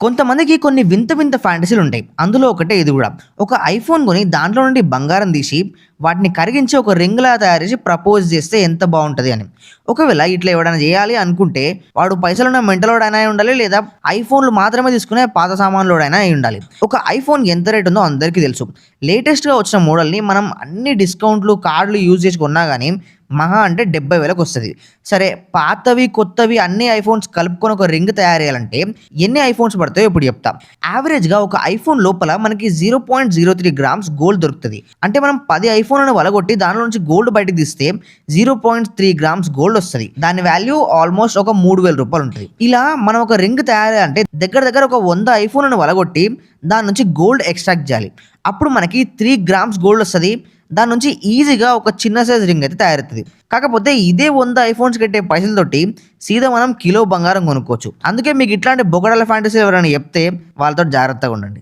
కొంతమందికి కొన్ని వింత వింత ఫ్యాంటసీలు ఉంటాయి. అందులో ఒకటే ఇది కూడా. ఒక ఐఫోన్ కొని దాంట్లో నుండి బంగారం తీసి వాటిని కరిగించి ఒక రింగ్లా తయారు చేసి ప్రపోజ్ చేస్తే ఎంత బాగుంటుంది అని. ఒకవేళ ఇట్లా ఎవడైనా చేయాలి అనుకుంటే వాడు పైసలున్న మెంటలోడైనా ఉండాలి లేదా ఐఫోన్లు మాత్రమే తీసుకునే పాత సామాన్లోడైనా అయి ఉండాలి. ఒక ఐఫోన్ ఎంత రేట్ ఉందో అందరికీ తెలుసు. లేటెస్ట్గా వచ్చిన మోడల్ని మనం అన్ని డిస్కౌంట్లు కార్డులు యూజ్ చేసి కొన్నా కానీ మహా అంటే డెబ్బై వేలకు వస్తుంది. సరే పాతవి కొత్తవి అన్ని ఐఫోన్స్ కలుపుకొని ఒక రింగ్ తయారు చేయాలంటే ఎన్ని ఐఫోన్స్ పడతాయో ఇప్పుడు చెప్తాం. యావరేజ్గా ఒక ఐఫోన్ లోపల మనకి zero point zero three grams gold దొరుకుతుంది. అంటే మనం పది ఐఫోన్లను వలగొట్టి దానిలో నుంచి గోల్డ్ బయటకు తీస్తే zero point three grams gold వస్తుంది. దాని వాల్యూ ఆల్మోస్ట్ ఒక మూడు వేల రూపాయలు ఉంటుంది. ఇలా మనం ఒక రింగ్ తయారు చేయాలంటే దగ్గర దగ్గర ఒక వంద ఐఫోన్లను వలగొట్టి దాని నుంచి గోల్డ్ ఎక్స్ట్రాక్ట్ చేయాలి. అప్పుడు మనకి త్రీ గ్రామ్స్ గోల్డ్ వస్తుంది. దాని నుంచి ఈజీగా ఒక చిన్న సైజ్ రింగ్ అయితే తయారవుతుంది. కాకపోతే ఇదే వంద ఐఫోన్స్ కట్టే పైసలతోటి సీదా మనం కిలో బంగారం కొనుక్కోవచ్చు. అందుకే మీకు ఇట్లాంటి బొగడల ఫ్యాంటసీ ఎవరైనా చెప్తే వాళ్ళతో జాగ్రత్తగా ఉండండి.